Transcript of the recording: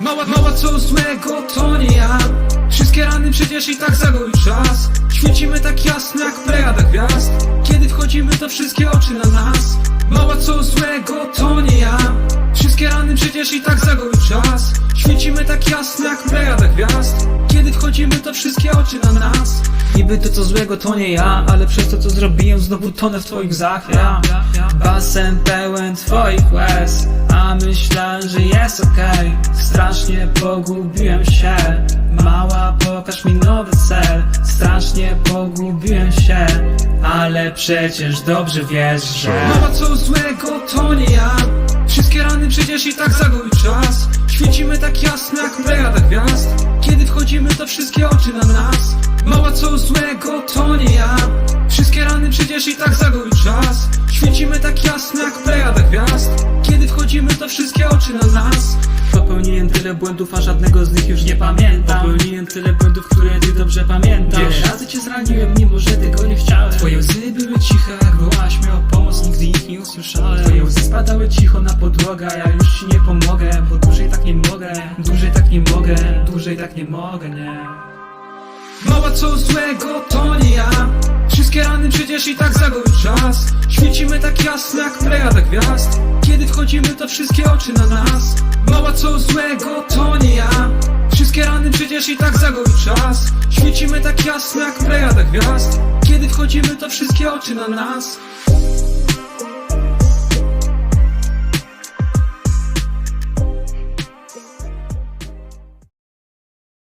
Mała, mała co złego to nie ja. Wszystkie rany przecież i tak zagoi czas. Świecimy tak jasno jak plejada gwiazd. Kiedy wchodzimy to wszystkie oczy na nas. Mała co złego to nie ja. Wszystkie rany przecież i tak zagoi Świecimy tak jasno jak plejada gwiazd. Kiedy wchodzimy to wszystkie oczy na nas. Niby to co złego to nie ja Ale przez to co zrobiłem znowu tonę w twoich łzach ja Basen pełen twoich łez A myślałem, że jest okej. Strasznie pogubiłem się. Mała pokaż mi nowy cel. Strasznie pogubiłem się Ale przecież dobrze wiesz, że Mała co złego to nie ja. Wszystkie rany przecież i tak zagoi czas Świecimy tak jasno jak plejada gwiazd. Kiedy wchodzimy to wszystkie oczy na nas. Mała co złego to nie ja. Wszystkie rany przecież i tak zagoi czas. Świecimy tak jasno jak plejada gwiazd. Kiedy wchodzimy to wszystkie oczy na nas. Popełniłem tyle błędów, a żadnego z nich już nie pamiętam. Popełniłem tyle błędów, które ty dobrze pamiętasz. Wiele razy cię zraniłem, mimo że tego nie chciałem. Twoje łzy były ciche, jak wołałaś mnie o pomoc, nigdy ich nie usłyszałem. Twoje łzy spadały cicho na podłogę, ja już ci nie pomogę mogę, dłużej tak nie mogę, dłużej tak nie mogę, nie. Mała co złego to nie ja. Wszystkie rany przecież i tak zagoi czas. Świecimy tak jasno jak plejada gwiazd. Kiedy wchodzimy to wszystkie oczy na nas. Mała co złego to nie ja. Wszystkie rany przecież i tak zagoi czas. Świecimy tak jasno jak plejada gwiazd. Kiedy wchodzimy to wszystkie oczy na nas